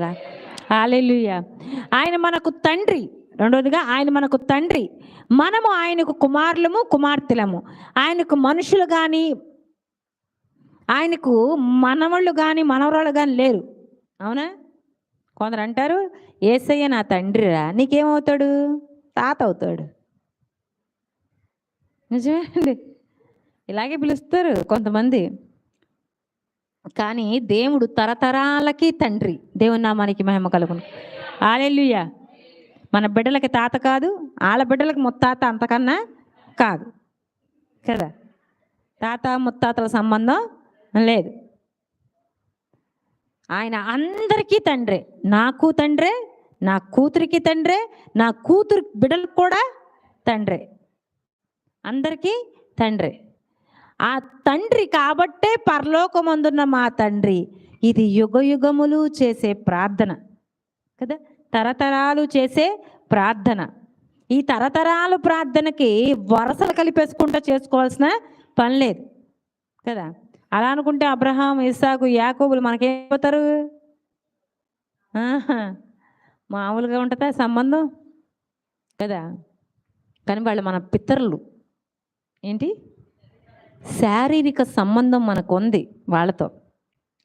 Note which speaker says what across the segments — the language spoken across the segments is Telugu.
Speaker 1: హాలెలుయ. ఆయన మనకు తండ్రి. రెండవదిగా ఆయన మనకు తండ్రి. మనము ఆయనకు కుమారులము కుమార్తెలము. ఆయనకు మనుషులు కానీ ఆయనకు మనవళ్ళు కానీ మనవరాళ్ళు కానీ లేరు. అవునా? కొందరు అంటారు ఏసయ్య నా తండ్రిరా. నీకేమవుతాడు? తాత అవుతాడు. నిజమే అండి ఇలాగే పిలుస్తారు కొంతమంది. కానీ దేవుడు తరతరాలకి తండ్రి. దేవుని నామానికి మహిమ కలుగును. ఆలెల్లుయ్య మన బిడ్డలకి తాత కాదు వాళ్ళ బిడ్డలకి ముత్తాత అంతకన్నా కాదు. కదా? తాత ముత్తాతల సంబంధం లేదు. ఆయన అందరికీ తండ్రే. నాకు తండ్రే నా కూతురికి తండ్రే నా కూతురు బిడ్డలకు కూడా తండ్రే. అందరికీ తండ్రి. ఆ తండ్రి కాబట్టే పరలోకమందున్న మా తండ్రి. ఇది యుగ యుగములు చేసే ప్రార్థన. కదా? తరతరాలు చేసే ప్రార్థన. ఈ తరతరాలు ప్రార్థనకి వరసలు కలిపేసుకుంటూ చేసుకోవాల్సిన పని లేదు. కదా? అలా అనుకుంటే అబ్రహాం ఇస్సాకు యాకోబులు మనకేమవుతారు మామూలుగా ఉంటుందా సంబంధం? కదా? కానీ వాళ్ళు మన పితరులు. ఏంటి? శారీరక సంబంధం మనకుంది వాళ్ళతో.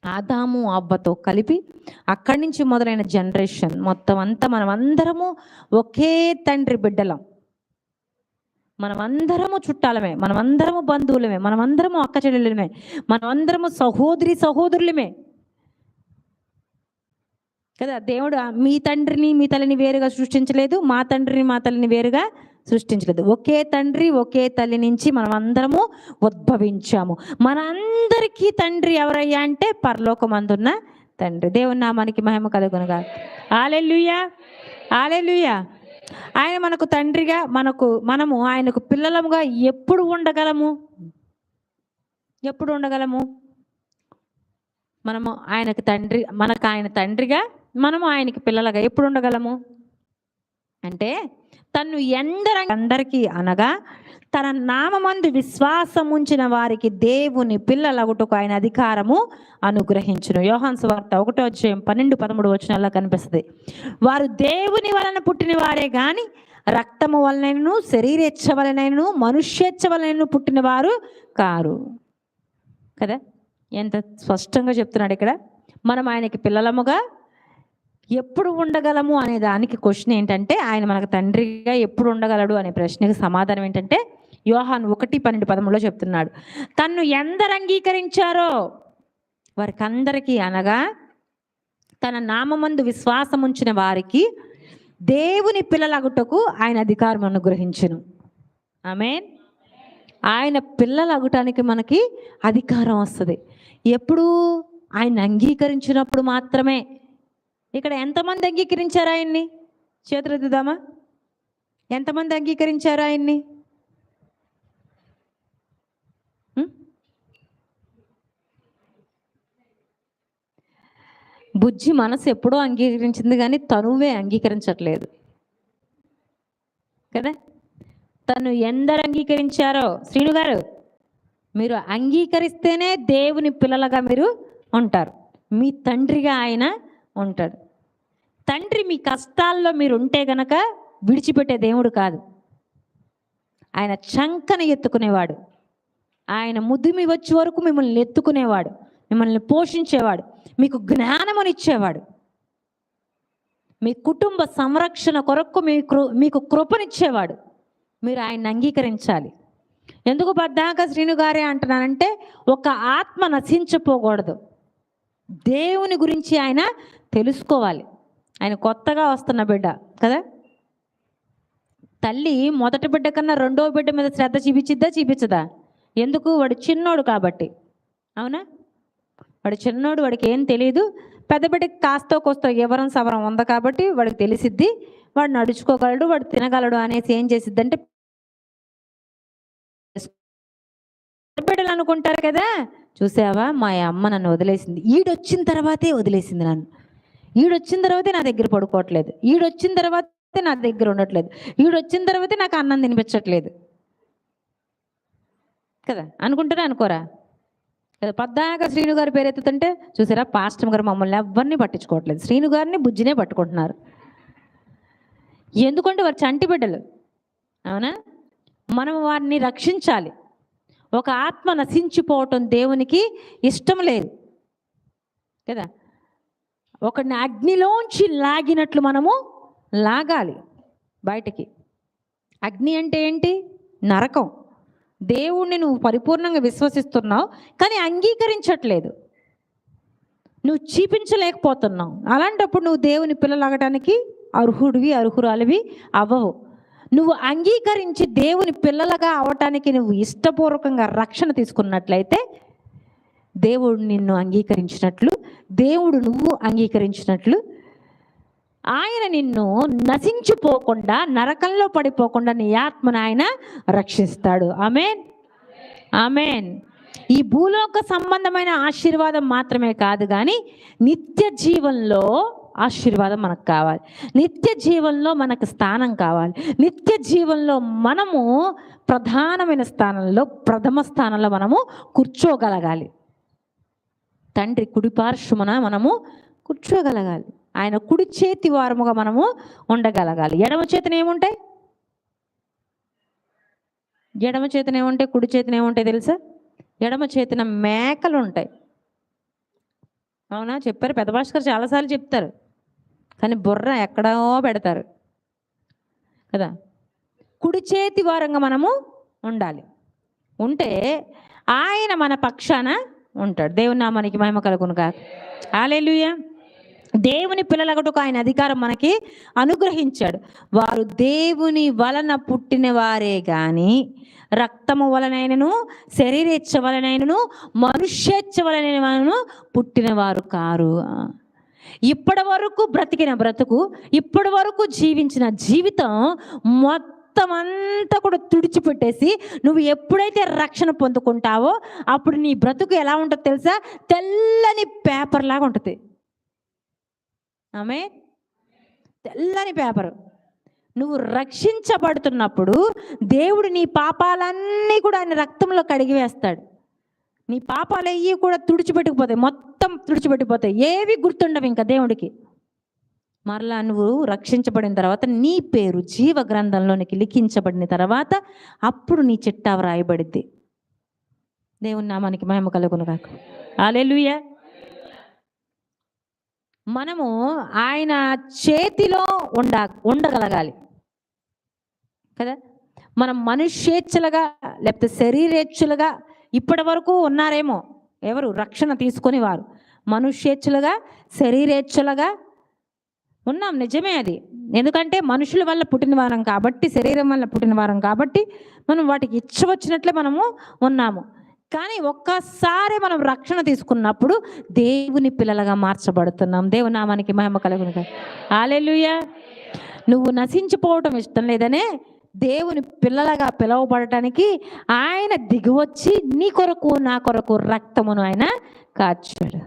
Speaker 1: ఆదాము అవ్వతో కలిపి అక్కడి నుంచి మొదలైన జనరేషన్ మొత్తం అంతా మనం అందరము ఒకే తండ్రి బిడ్డలం. మనమందరము చుట్టాలమే మనమందరము బంధువులమే మనమందరము అక్క చెల్లెలమే మనమందరము సహోదరి సహోదరులమే. కదా దేవుడు మీ తండ్రిని మీ తల్లిని వేరుగా సృష్టించలేదు మా తండ్రిని మా తల్లిని వేరుగా సృష్టించలేదు. ఒకే తండ్రి ఒకే తల్లి నుంచి మనం అందరము ఉద్భవించాము. మన అందరికీ తండ్రి ఎవరయ్యా అంటే పరలోకమందున్న తండ్రి. దేవుని నామానికి మహిమ కలుగునుగా. ఆలెలుయా ఆలెలుయా ఆయన మనకు తండ్రిగా మనకు మనము ఆయనకు పిల్లలముగా ఎప్పుడు ఉండగలము? ఎప్పుడు ఉండగలము? మనము ఆయనకు తండ్రి మనకు ఆయన తండ్రిగా మనము ఆయనకి పిల్లలుగా ఎప్పుడు ఉండగలము? అంటే తను ఎందర అందరికీ అనగా తన నామందు విశ్వాసం ఉంచిన వారికి దేవుని పిల్లలగుటకు ఆయన అధికారము అనుగ్రహించును. యోహాన్ సువార్త ఒకటో అధ్యాయం పన్నెండు పదమూడు వచనాల్లో కనిపిస్తుంది. వారు దేవుని వలన పుట్టిన వారే కానీ రక్తము వలనను శరీరేచ్ఛ వలనను మనుష్యేచ్ఛ వలనను పుట్టిన వారు కారు. కదా? ఎంత స్పష్టంగా చెప్తున్నాడు ఇక్కడ? మనం ఆయనకి పిల్లలముగా ఎప్పుడు ఉండగలము అనే దానికి క్వశ్చన్ ఏంటంటే ఆయన మనకు తండ్రిగా ఎప్పుడు ఉండగలడు అనే ప్రశ్నకి సమాధానం ఏంటంటే యోహాన్ ఒకటి పన్నెండు పదమూడులో చెప్తున్నాడు. తన్ను ఎందరు అంగీకరించారో వారికి అందరికీ అనగా తన నామమందు విశ్వాసం ఉంచిన వారికి దేవుని పిల్లలగుటకు ఆయన అధికారం అనుగ్రహించును. ఆమెన్. ఆయన పిల్లలగటానికి మనకి అధికారం వస్తుంది. ఎప్పుడు ఆయన అంగీకరించినప్పుడు మాత్రమే ఇక్కడ ఎంతమంది అంగీకరించారు ఆయన్ని? చేతులెత్తుదామా? ఎంతమంది అంగీకరించారు ఆయన్ని? బుజ్జి మనసు ఎప్పుడో అంగీకరించింది కానీ తనువే అంగీకరించట్లేదు. కదా? తను ఎందరు అంగీకరించారో? శ్రీను గారు మీరు అంగీకరిస్తేనే దేవుని పిల్లలుగా మీరు ఉంటారు. మీ తండ్రిగా ఆయన ఉంటాడు తండ్రి మీ కష్టాల్లో మీరు ఉంటే గనక విడిచిపెట్టే దేవుడు కాదు. ఆయన చంకన ఎత్తుకునేవాడు. ఆయన ముద్దుమి వచ్చే వరకు మిమ్మల్ని ఎత్తుకునేవాడు. మిమ్మల్ని పోషించేవాడు. మీకు జ్ఞానమునిచ్చేవాడు. మీ కుటుంబ సంరక్షణ కొరకు మీ కృ మీకు కృపనిచ్చేవాడు. మీరు ఆయన్ని అంగీకరించాలి. ఎందుకు బద్దాక శ్రీను గారే అంటున్నానంటే ఒక ఆత్మ నశించిపోకూడదు. దేవుని గురించి ఆయన తెలుసుకోవాలి. ఆయన కొత్తగా వస్తున్న బిడ్డ కదా? తల్లి మొదటి బిడ్డ కన్నా రెండో బిడ్డ మీద శ్రద్ధ చూపించిద్దా చూపించదా? ఎందుకు? వాడు చిన్నోడు కాబట్టి. అవునా? వాడు చిన్నోడు వాడికి ఏం తెలియదు పెద్ద బిడ్డకి కాస్తో కోస్తో ఎవరం సవరం ఉంది కాబట్టి వాడికి తెలిసిద్ది. వాడు నడుచుకోగలడు వాడు తినగలడు అనేసి ఏం చేసిద్దంటే బిడ్డలు అనుకుంటారు కదా? చూసావా? మా అమ్మ నన్ను వదిలేసింది. ఈడొచ్చిన తర్వాతే వదిలేసింది నన్ను. ఈడొచ్చిన తర్వాతే నా దగ్గర పడుకోవట్లేదు. ఈడొచ్చిన తర్వాతే నా దగ్గర ఉండట్లేదు. ఈడొచ్చిన తర్వాతే నాకు అన్నం తినిపించట్లేదు. కదా? అనుకుంటారా అనుకోరా? కదా? పద్దాక శ్రీను గారి పేరు ఎత్తుతుంటే చూసారా పాస్టర్ గారు మమ్మల్ని ఎవరిని పట్టించుకోవట్లేదు. శ్రీను గారిని బుజ్జినే పట్టుకుంటున్నారు. ఎందుకంటే వారు చంటి బిడ్డలు. అవునా? మనం వారిని రక్షించాలి. ఒక ఆత్మ నశించిపోవటం దేవునికి ఇష్టం లేదు. కదా? ఒకడిని అగ్నిలోంచి లాగినట్లు మనము లాగాలి బయటికి. అగ్ని అంటే ఏంటి? నరకం. దేవుణ్ణి నువ్వు పరిపూర్ణంగా విశ్వసిస్తున్నావు కానీ అంగీకరించట్లేదు. నువ్వు చూపించలేకపోతున్నావు. అలాంటప్పుడు నువ్వు దేవుని పిల్లలగటానికి అర్హుడివి అర్హురాలివి అవ్వవు. నువ్వు అంగీకరించి దేవుని పిల్లలుగా అవటానికి నువ్వు ఇష్టపూర్వకంగా రక్షణ తీసుకున్నట్లయితే దేవుడు నిన్ను అంగీకరించినట్లు దేవుడు నువ్వు అంగీకరించినట్లు ఆయన నిన్ను నశించిపోకుండా నరకంలో పడిపోకుండా నీ ఆత్మను ఆయన రక్షిస్తాడు. ఆమెన్? ఆమెన్. ఈ భూలోక సంబంధమైన ఆశీర్వాదం మాత్రమే కాదు కానీ నిత్య జీవంలో ఆశీర్వాదం మనకు కావాలి. నిత్య జీవంలో మనకు స్థానం కావాలి. నిత్య జీవంలో మనము ప్రధానమైన స్థానంలో ప్రథమ స్థానంలో మనము కూర్చోగలగాలి. తండ్రి కుడి పార్శ్వమున మనము కూర్చోగలగాలి. ఆయన కుడి చేతి వారముగా మనము ఉండగలగాలి. ఎడమ చేతన ఏముంటాయి? ఎడమ చేతన ఏముంటాయి? కుడి చేతన ఏముంటాయి తెలుసా? ఎడమ చేతిన మేకలు ఉంటాయి అవునా? చెప్పారు పెద్ద భాస్కర్ చాలాసార్లు చెప్తారు. కానీ బుర్ర ఎక్కడో పెడతారు. కదా? కుడి చేతి వారంగా మనము ఉండాలి. ఉంటే ఆయన మన పక్షాన ఉంటాడు. దేవుని నామానికి మహిమ కలుగును కాక ఆలేలుయా దేవుని పిల్లలగటకు ఆయన అధికారం మనకి అనుగ్రహించాడు. వారు దేవుని వలన పుట్టిన వారే గాని రక్తము వలనైనను శరీరేచ్ఛ వలనైనను మనుష్యేచ్ఛ వలనైనను పుట్టినవారు కారు. ఇప్పటి వరకు బ్రతికిన బ్రతుకు ఇప్పటి వరకు జీవించిన జీవితం మొత్తం మొత్తం అంతా కూడా తుడిచిపెట్టేసి నువ్వు ఎప్పుడైతే రక్షణ పొందుకుంటావో అప్పుడు నీ బ్రతుకు ఎలా ఉంటుందో తెలుసా? తెల్లని పేపర్ లాగా ఉంటుంది. ఆమె తెల్లని పేపరు నువ్వు రక్షించబడుతున్నప్పుడు దేవుడు నీ పాపాలన్నీ కూడా ఆయన రక్తంలో కడిగి వేస్తాడు. నీ పాపాలు అయ్యి కూడా తుడిచిపెట్టుకుపోతాయి. మొత్తం తుడిచిపెట్టిపోతాయి ఏవి గుర్తుండవు ఇంకా దేవుడికి. మరలా నువ్వు రక్షించబడిన తర్వాత నీ పేరు జీవ గ్రంథంలోనికి లిఖించబడిన తర్వాత అప్పుడు నీ చిట్టా వ్రాయబడిద్ది దేవుని నామానికి మహిమ కలుగును కాక అలెలుయ మనము ఆయన చేతిలో ఉండ ఉండగలగాలి. కదా? మనం మనుష్యేచ్ఛలుగా లేకపోతే శరీరేచ్ఛలుగా ఇప్పటి వరకు ఉన్నారేమో. ఎవరు? రక్షణ తీసుకొని వారు మనుష్యేచ్ఛలుగా శరీరేచ్ఛలుగా ఉన్నాం. నిజమే అది. ఎందుకంటే మనుషుల వల్ల పుట్టిన వారం కాబట్టి శరీరం వల్ల పుట్టిన వారం కాబట్టి మనం వాటికి ఇచ్చ వచ్చినట్లే మనము ఉన్నాము. కానీ ఒక్కసారి మనం రక్షణ తీసుకున్నప్పుడు దేవుని పిల్లలుగా మార్చబడుతున్నాం. దేవు నామానికి మహిమ కలుగును ఆలెలుయ నువ్వు నశించిపోవటం ఇష్టం లేదనే దేవుని పిల్లలుగా పిలువబడటానికి ఆయన దిగువచ్చి నీ కొరకు నా కొరకు రక్తమును ఆయన కాచాడు.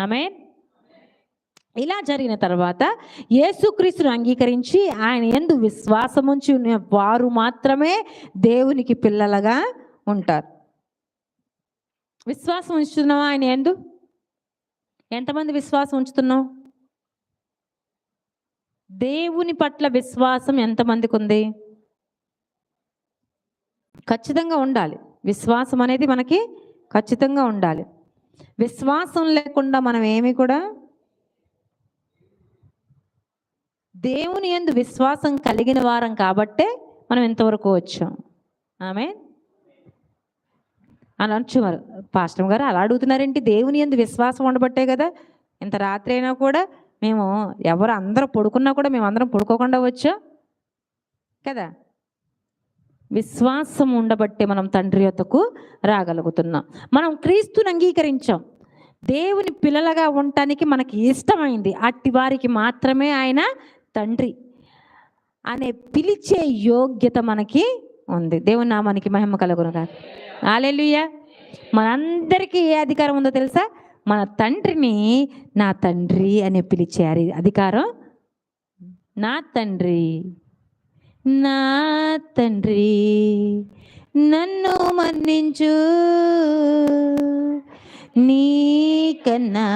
Speaker 1: ఆమె ఇలా జరిగిన తర్వాత యేసుక్రీస్తును అంగీకరించి ఆయన ఎందు విశ్వాసముంచి ఉన్న వారు మాత్రమే దేవునికి పిల్లలుగా ఉంటారు. విశ్వాసం ఉంచుతున్నావా ఆయన ఎందు? ఎంతమంది విశ్వాసం ఉంచుతున్నావు? దేవుని పట్ల విశ్వాసం ఎంతమందికి ఉంది? ఖచ్చితంగా ఉండాలి. విశ్వాసం అనేది మనకి ఖచ్చితంగా ఉండాలి. విశ్వాసం లేకుండా మనం ఏమి కూడా దేవుని ఎందు విశ్వాసం కలిగిన వారం కాబట్టే మనం ఇంతవరకు వచ్చాం. ఆమె అని అనొచ్చు మరి పాస్టర్ గారు అలా అడుగుతున్నారేంటి? దేవుని ఎందు విశ్వాసం ఉండబట్టే కదా. ఇంత రాత్రి అయినా కూడా మేము ఎవరు అందరూ పడుకున్నా కూడా మేము అందరం పడుకోకుండా వచ్చాం. కదా? విశ్వాసం ఉండబట్టే మనం తండ్రి యొక్కకు రాగలుగుతున్నాం. మనం క్రీస్తుని అంగీకరించాం. దేవుని పిల్లలుగా ఉండటానికి మనకి ఇష్టమైంది. అట్టి వారికి మాత్రమే ఆయన తండ్రి అనే పిలిచే యోగ్యత మనకి ఉంది. దేవుని నామానికి మహిమ కలుగును కాదు ఆలెలుయ్య మనందరికీ ఏ అధికారం ఉందో తెలుసా? మన తండ్రిని నా తండ్రి అని పిలిచే అధికారం నా తండ్రి. నా తండ్రి నన్ను మన్నించు. నీకన్నా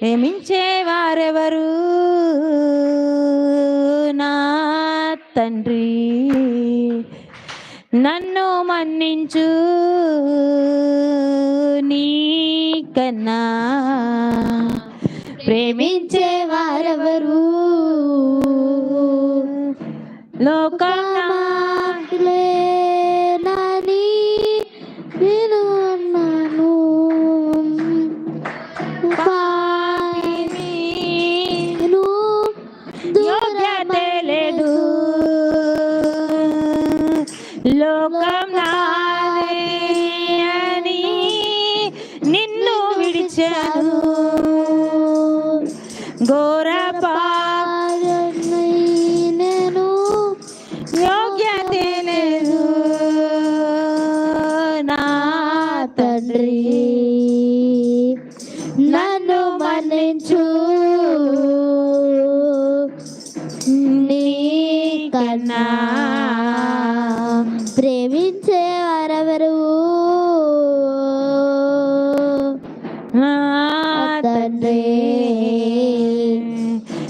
Speaker 1: ప్రేమించే వారెవరు నా తండ్రి. నన్ను మన్నించు నీకన్నా ప్రేమించే వారెవరు లోకా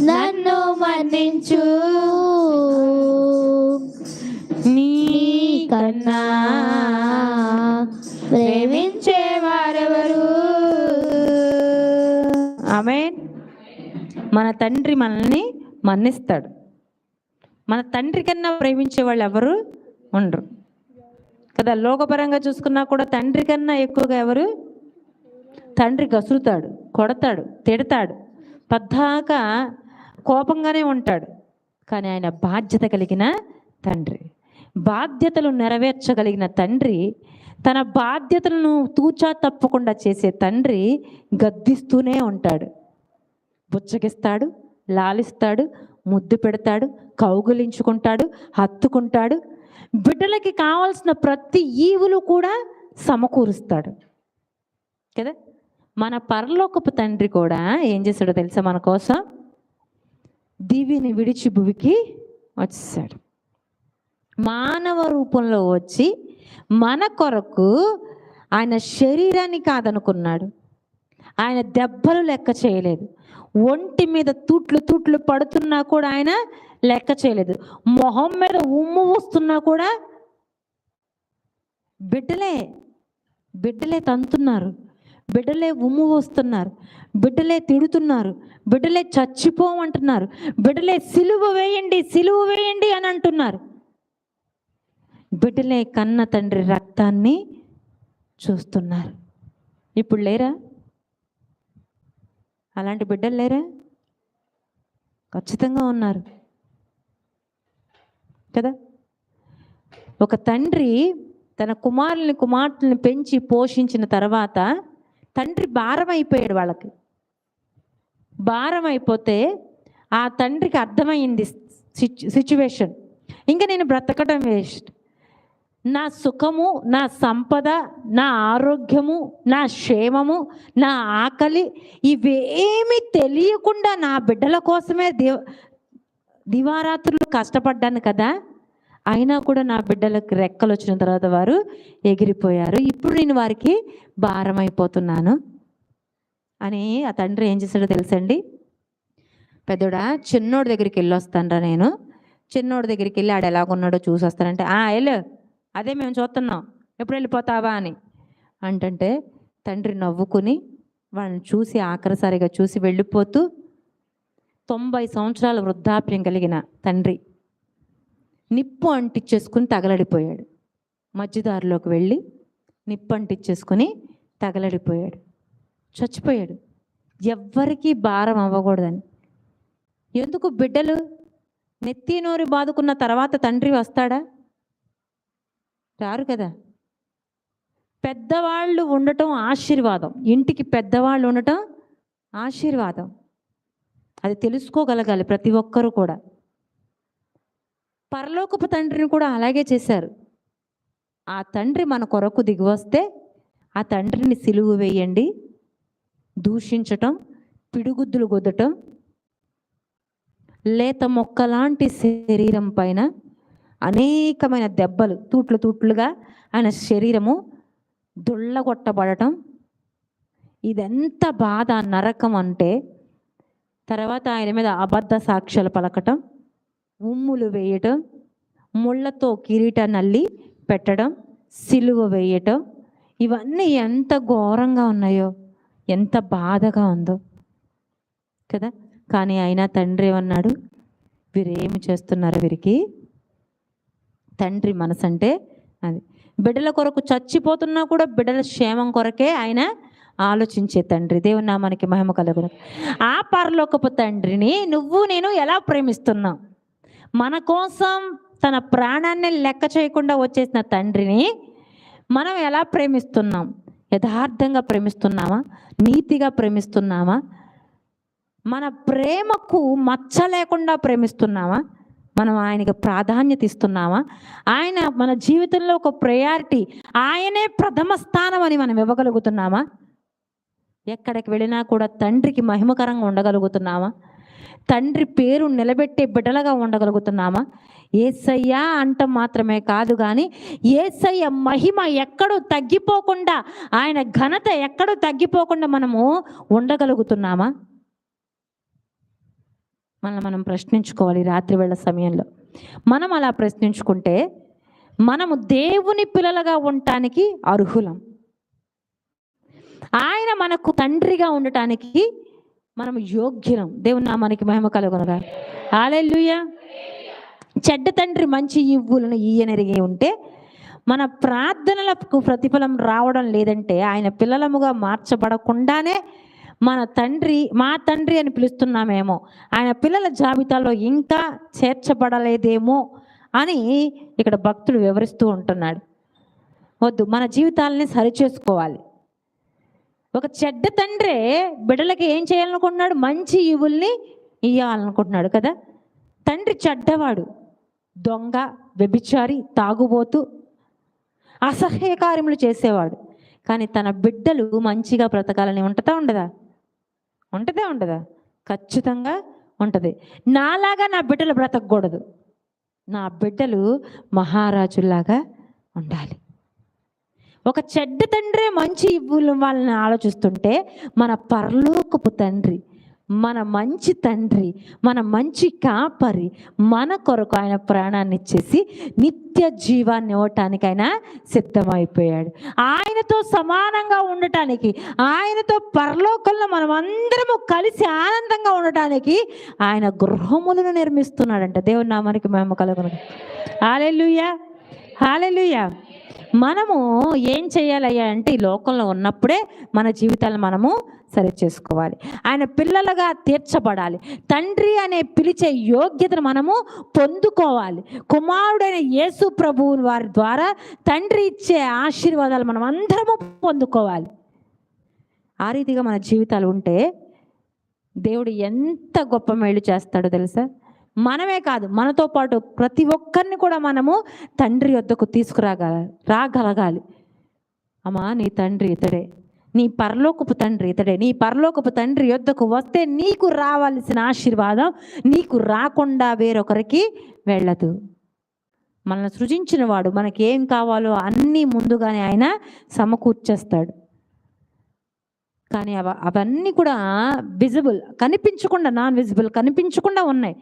Speaker 1: నన్ను
Speaker 2: మన్నించు. నీ కన్నా ప్రేమించే వారెవరు
Speaker 1: ఆమె మన తండ్రి మనల్ని మన్నిస్తాడు. మన తండ్రి కన్నా ప్రేమించే వాళ్ళు ఎవరు ఉండరు. కదా లోకపరంగా చూసుకున్నా కూడా తండ్రి కన్నా ఎక్కువగా ఎవరు? తండ్రి గసురుతాడు కొడతాడు తిడతాడు పద్దాక కోపంగానే ఉంటాడు. కానీ ఆయన బాధ్యత కలిగిన తండ్రి. బాధ్యతలు నెరవేర్చగలిగిన తండ్రి తన బాధ్యతలను తూచా తప్పకుండా చేసే తండ్రి గద్దిస్తూనే ఉంటాడు. బుచ్చగిస్తాడు లాలిస్తాడు ముద్దు పెడతాడు కౌగులించుకుంటాడు హత్తుకుంటాడు. బిడ్డలకి కావాల్సిన ప్రతి ఈవులు కూడా సమకూరుస్తాడు. కదా? మన పరలోకపు తండ్రి కూడా ఏం చేశాడో తెలుసా మన కోసం? దివిని విడిచి భువికి వచ్చేసాడు మానవ రూపంలో వచ్చి మన కొరకు ఆయన శరీరాన్ని కాదనుకున్నాడు. ఆయన దెబ్బలు లెక్క చేయలేదు. ఒంటి మీద తూట్లు తూట్లు పడుతున్నా కూడా ఆయన లెక్క చేయలేదు. మొహం మీద ఉమ్ము వస్తున్నా కూడా బిడ్డలే బిడ్డలే తంతున్నారు. బిడ్డలే ఉమ్ము వస్తున్నారు బిడ్డలే తిడుతున్నారు. బిడ్డలే చచ్చిపోమంటున్నారు. బిడ్డలే సిలువ వేయండి సిలువ వేయండి అని అంటున్నారు. బిడ్డలే కన్న తండ్రి రక్తాన్ని చూస్తున్నారు. ఇప్పుడు లేరా? అలాంటి బిడ్డలు లేరా? ఖచ్చితంగా ఉన్నారు. కదా? ఒక తండ్రి తన కుమారుల్ని కుమార్తెల్ని పెంచి పోషించిన తర్వాత తండ్రి భారం అయిపోయాడు వాళ్ళకి. భారం అయిపోతే ఆ తండ్రికి అర్థమైంది సిచ్యువేషన్. ఇంకా నేను బ్రతకడం వేస్ట్. నా సుఖము నా సంపద నా ఆరోగ్యము నా క్షేమము నా ఆకలి ఇవేమి తెలియకుండా నా బిడ్డల కోసమే దివ దివారాత్రులు కష్టపడ్డాను కదా. అయినా కూడా నా బిడ్డలకు రెక్కలు వచ్చిన తర్వాత వారు ఎగిరిపోయారు. ఇప్పుడు నేను వారికి భారం అయిపోతున్నాను అని ఆ తండ్రి ఏం చేశాడో తెలుసండి? పెద్దోడా చిన్నోడి దగ్గరికి వెళ్ళొస్తానరా నేను. చిన్నోడి దగ్గరికి వెళ్ళి ఆడు ఎలాగున్నాడో చూసి వస్తానంటే ఆ వెళ్ళు. అదే మేము చూస్తున్నాం. ఎప్పుడు వెళ్ళిపోతావా? అని. అంటంటే తండ్రి నవ్వుకుని వాళ్ళని చూసి ఆఖరిసారిగా చూసి వెళ్ళిపోతూ తొంభై సంవత్సరాల వృద్ధాప్యం కలిగిన తండ్రి. నిప్పు అంటించేసుకుని తగలడిపోయాడు. మధ్యదారిలోకి వెళ్ళి నిప్పు అంటిచ్చేసుకుని తగలడిపోయాడు. చచ్చిపోయాడు. ఎవ్వరికీ భారం అవ్వకూడదని. ఎందుకు బిడ్డలు నెత్తి నోరు బాదుకున్న తర్వాత తండ్రి వస్తాడా? రారు కదా. పెద్దవాళ్ళు ఉండటం ఆశీర్వాదం. ఇంటికి పెద్దవాళ్ళు ఉండటం ఆశీర్వాదం. అది తెలుసుకోగలగాలి ప్రతి ఒక్కరూ కూడా. పరలోకపు తండ్రిని కూడా అలాగే చేశారు. ఆ తండ్రి మన కొరకు దిగివస్తే ఆ తండ్రిని సిలువు వేయండి దూషించటం పిడుగుద్దులు గొద్దటం లేత మొక్కలాంటి శరీరం పైన అనేకమైన దెబ్బలు తూట్లు తూట్లుగా ఆయన శరీరము దుళ్ళగొట్టబడటం ఇదెంత బాధ నరకం అంటే తర్వాత ఆయన మీద అబద్ధ సాక్ష్యాలు పలకటం ఉమ్ములు వేయటం ముళ్ళతో కిరీట నల్లి పెట్టడం సిలువ వేయటం ఇవన్నీ ఎంత ఘోరంగా ఉన్నాయో ఎంత బాధగా ఉందో. కదా? కానీ అయినా తండ్రి ఏమన్నాడు? వీరేమి చేస్తున్నారు వీరికి? తండ్రి మనసు అంటే అది. బిడ్డల కొరకు చచ్చిపోతున్నా కూడా బిడ్డల క్షేమం కొరకే ఆయన ఆలోచించే తండ్రి. దేవుని నామానికి మహిమ కలుగును. ఆ పరలోకపు తండ్రిని నువ్వు నేను ఎలా ప్రేమిస్తున్నావు మన కోసం తన ప్రాణాన్ని లెక్క చేయకుండా వచ్చేసిన తండ్రిని మనం ఎలా ప్రేమిస్తున్నాం? యథార్థంగా ప్రేమిస్తున్నామా? నీతిగా ప్రేమిస్తున్నామా? మన ప్రేమకు మచ్చ లేకుండా ప్రేమిస్తున్నామా? మనం ఆయనకి ప్రాధాన్యత ఇస్తున్నామా? ఆయన మన జీవితంలో ఒక ప్రయారిటీ ఆయనే ప్రథమ స్థానం అని మనం ఇవ్వగలుగుతున్నామా? ఎక్కడికి వెళ్ళినా కూడా తండ్రికి మహిమకరంగా ఉండగలుగుతున్నామా? తండ్రి పేరు నిలబెట్టే బిడ్డలుగా ఉండగలుగుతున్నామా? ఏసయ్యా అంట మాత్రమే కాదు కానీ ఏసయ్య మహిమ ఎక్కడో తగ్గిపోకుండా ఆయన ఘనత ఎక్కడో తగ్గిపోకుండా మనము ఉండగలుగుతున్నామా? మనల్ని మనం ప్రశ్నించుకోవాలి రాత్రి వేళ సమయంలో. మనం అలా ప్రశ్నించుకుంటే మనము దేవుని పిల్లలుగా ఉండటానికి అర్హులం. ఆయన మనకు తండ్రిగా ఉండటానికి మనం యోగ్యం దేవుని నామానికి మహిమ కలుగునగా. ఆలెల్లుయా చెడ్డ తండ్రి మంచి ఇవ్వులను ఈయనరిగి ఉంటే మన ప్రార్థనలకు ప్రతిఫలం రావడం లేదంటే ఆయన పిల్లలముగా మార్చబడకుండానే మన తండ్రి మా తండ్రి అని పిలుస్తున్నామేమో. ఆయన పిల్లల జాబితాలో ఇంకా చేర్చబడలేదేమో అని ఇక్కడ భక్తుడు వివరిస్తూ ఉంటున్నాడు. వద్దు మన జీవితాలని సరిచేసుకోవాలి. ఒక చెడ్డ తండ్రే బిడ్డలకి ఏం చేయాలనుకుంటున్నాడు? మంచి ఈవుల్ని ఇయ్యాలనుకుంటున్నాడు కదా? తండ్రి చెడ్డవాడు. దొంగ వ్యభిచారి తాగుబోతు అసహ్య కార్యములు చేసేవాడు. కానీ తన బిడ్డలు మంచిగా బ్రతకాలని ఉంటుందా ఉండదా? ఉంటుందా ఉండదా? ఖచ్చితంగా ఉంటుంది. నాలాగా నా బిడ్డలు బ్రతకూడదు నా బిడ్డలు మహారాజుల్లాగా ఉండాలి. ఒక చెడ్డ తండ్రే మంచి ఇవ్వులు వాళ్ళని ఆలోచిస్తుంటే మన పరలోకపు తండ్రి మన మంచి తండ్రి మన మంచి కాపరి మన కొరకు ఆయన ప్రాణాన్ని ఇచ్చేసి నిత్య జీవాన్ని ఇవ్వటానికి ఆయన సిద్ధమైపోయాడు. ఆయనతో సమానంగా ఉండటానికి ఆయనతో పరలోకంలో మనం అందరము కలిసి ఆనందంగా ఉండటానికి ఆయన గృహములను నిర్మిస్తున్నాడంట. దేవుని నామానికి మేము కలుగును. హాలెలుయా హాలెలుయా మనము ఏం చేయాలయ్యా అంటే ఈ లోకంలో ఉన్నప్పుడే మన జీవితాలను మనము సరి చేసుకోవాలి. ఆయన పిల్లలుగా తీర్చబడాలి. తండ్రి అనే పిలిచే యోగ్యతను మనము పొందుకోవాలి. కుమారుడైన యేసు ప్రభువు వారి ద్వారా తండ్రి ఇచ్చే ఆశీర్వాదాలు మనం అందరము పొందుకోవాలి. ఆ రీతిగా మన జీవితాలు ఉంటే దేవుడు ఎంత గొప్ప మేలు చేస్తాడో తెలుసా? మనమే కాదు మనతో పాటు ప్రతి ఒక్కరిని కూడా మనము తండ్రి వద్దకు తీసుకురాగల రాగలగాలి. అమ్మా నీ తండ్రి ఇతడే. నీ పరలోకపు తండ్రి ఇతడే. నీ పరలోకపు తండ్రి యొద్దకు వస్తే నీకు రావాల్సిన ఆశీర్వాదం నీకు రాకుండా వేరొకరికి వెళ్ళదు. మనల్ని సృజించిన వాడు మనకి ఏం కావాలో అన్నీ ముందుగానే ఆయన సమకూర్చేస్తాడు. కానీ అవ అవన్నీ కూడా విజిబుల్ కనిపించకుండా నాన్ విజిబుల్ కనిపించకుండా ఉన్నాయి.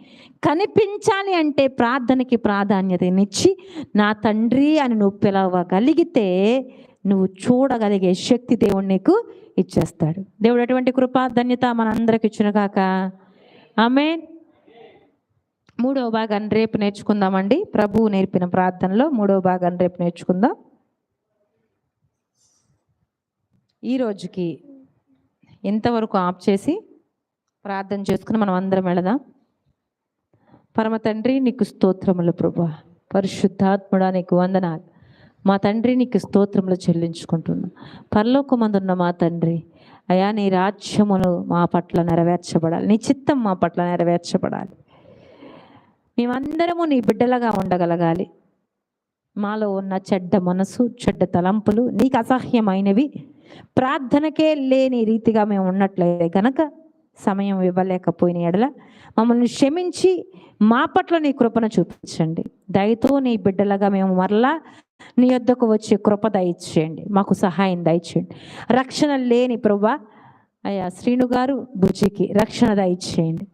Speaker 1: కనిపించాలి అంటే ప్రార్థనకి ప్రాధాన్యతనిచ్చి నా తండ్రి అని నువ్వు పిలవగలిగితే నువ్వు చూడగలిగే శక్తి దేవుడు నీకు ఇచ్చేస్తాడు. దేవుడు అటువంటి కృపాధన్యత మనందరికి ఇచ్చిన కాక ఆమె మూడవ భాగాన్ని రేపు నేర్చుకుందామండి. ప్రభువు నేర్పిన ప్రార్థనలో మూడవ భాగాన్ని రేపు నేర్చుకుందాం. ఈ రోజుకి ఇంతవరకు ఆప్ చేసి ప్రార్థన చేసుకుని మనం అందరం వెళదాం. పరమ తండ్రి నీకు స్తోత్రములు ప్రభా. పరిశుద్ధాత్ముడా నీకు వందనాలు. మా తండ్రి నీకు స్తోత్రములు చెల్లించుకుంటున్నాం. పరలోకమందున్న మా తండ్రి అయా నీ రాజ్యములు మా పట్ల నెరవేర్చబడాలి. నీ చిత్తం మా పట్ల నెరవేర్చబడాలి. మేమందరము నీ బిడ్డలుగా ఉండగలగాలి. మాలో ఉన్న చెడ్డ మనసు చెడ్డ తలంపులు నీకు అసహ్యమైనవి ప్రార్థనకే లేని రీతిగా మేము ఉన్నట్లయితే కనుక సమయం ఇవ్వలేకపోయిన ఎడల మమ్మల్ని క్షమించి మా పట్ల నీ కృపను చూపించండి. దయతో నీ బిడ్డలుగా మేము మరలా నీ యొద్దకు వచ్చే కృప దయచేయండి. మాకు సహాయం దయచేయండి. రక్షణ లేని ప్రభా అయ్యా శ్రీను గారు బుజ్జికి రక్షణ దయచేయండి.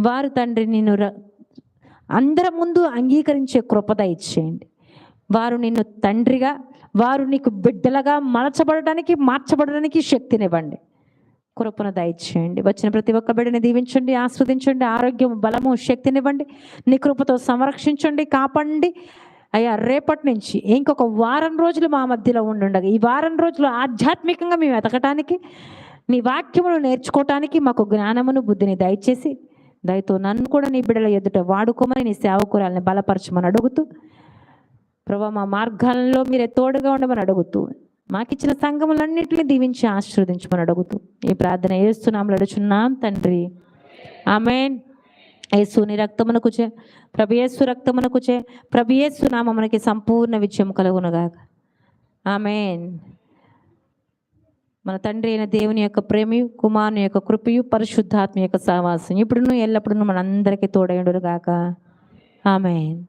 Speaker 1: వారు తండ్రి నిన్ను ర- అందరి ముందు అంగీకరించే కృప దయచేయండి. వారు నిన్ను తండ్రిగా వారు నీకు బిడ్డలుగా మలచబడడానికి మార్చబడడానికి శక్తినివ్వండి. కృపను దయచేయండి. వచ్చిన ప్రతి ఒక్క బిడ్డని దీవించండి ఆస్వాదించండి ఆరోగ్యం బలము శక్తినివ్వండి. నీ కృపతో సంరక్షించండి కాపండి అయ్యా రేపటి నుంచి ఇంకొక వారం రోజులు మా మధ్యలో ఉండుండగా. ఈ వారం రోజులు ఆధ్యాత్మికంగా మేము ఎతకటానికి నీ వాక్యమును నేర్చుకోవటానికి మాకు జ్ఞానమును బుద్ధిని దయచేసి దయతో నన్ను కూడా నీ బిడ్డల ఎదుట వాడుకోమని నీ సేవకురాలని బలపరచమని అడుగుతూ ప్రభా మా మార్గాలలో మీరే తోడుగా ఉండమని అడుగుతూ మాకిచ్చిన సంఘములన్నింటినీ దీవించి ఆశీర్వదించమని అడుగుతూ ఈ ప్రార్థన ఏస్తున్నాం అడుచున్నాం తండ్రి. ఆమెన్. యేసుని రక్తమునకు చే ప్రభయేసు రక్తమునకు చే ప్రభయేసు నామమునకి సంపూర్ణ విజయం కలుగునుగాక. ఆమెన్. మన తండ్రి అయిన దేవుని యొక్క ప్రేమయు కుమారుని యొక్క కృపయు పరిశుద్ధాత్మ యొక్క సహవాసం ఇప్పుడును ఎల్లప్పుడూ మనందరికీ తోడైండుగాక ఆమెన్.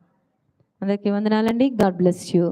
Speaker 1: అందరికీ వందనాలండి. God bless you.